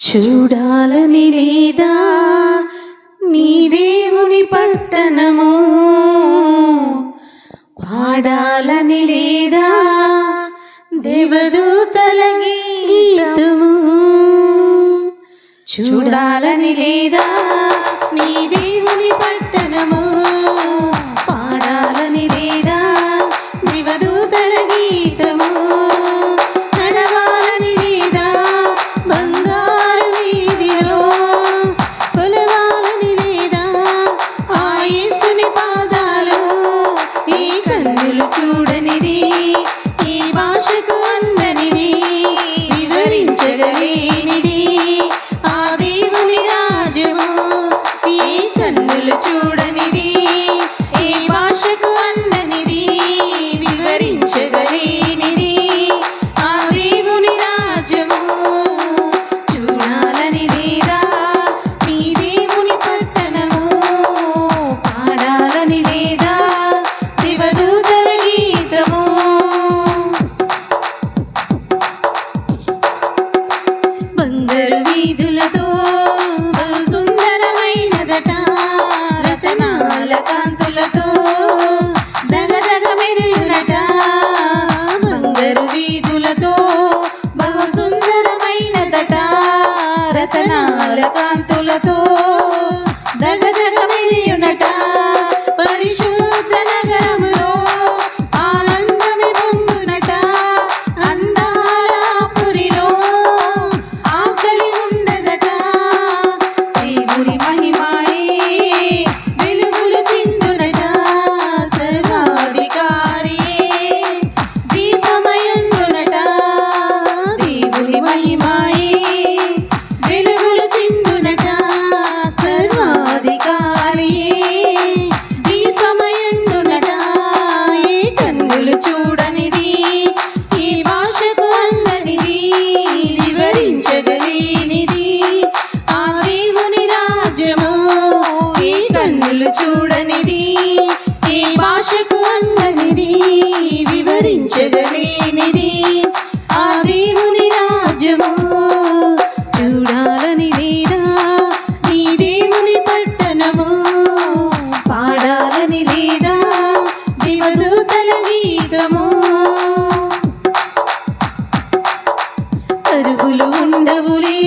చూడాలని లేదా? నీ దేవుని పట్టణము? పాడాలని లేదా? దేవదూతల గీతము? చూడాలని లేదా? నీ దేవుని పట్టణము? పాడాలని లేదా? దేవదూతల గీతము? వివరించగలేనిది. ఆ దేవుని రాజ్యము? చూడాలనిదిరా నీ దేవుని పట్టణము? పాడాలని లేదా? దేవదూతల గీతము? కరువులు ఉండవులే.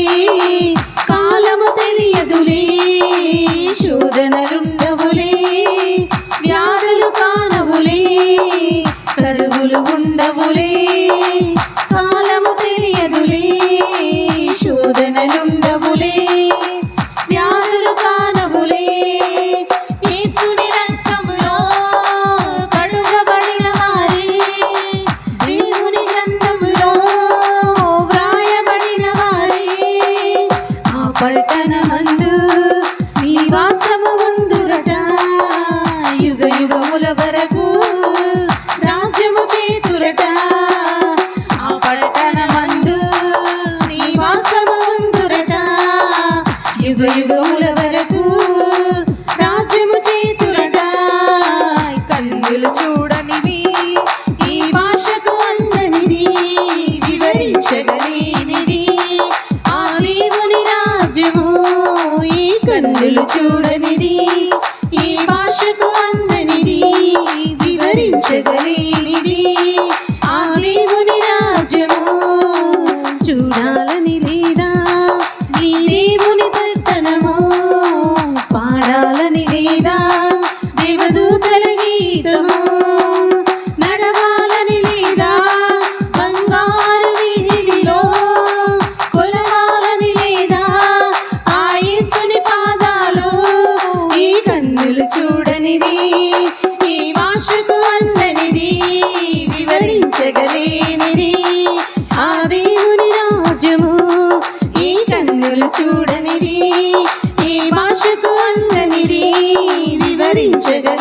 యుగముల వరకు రాజ్యము చేతురట ఆ పట్టణ మందు నీ వాసముందురట. యుగ యుగముల వరకు వందనిది ఈ భాషకు వందనిది వివరించగలేనిది ఆ దేవుని రాజ్యము ఈ కన్నులు చూడనిది ఈ భాషకు వందనిది వివరించగల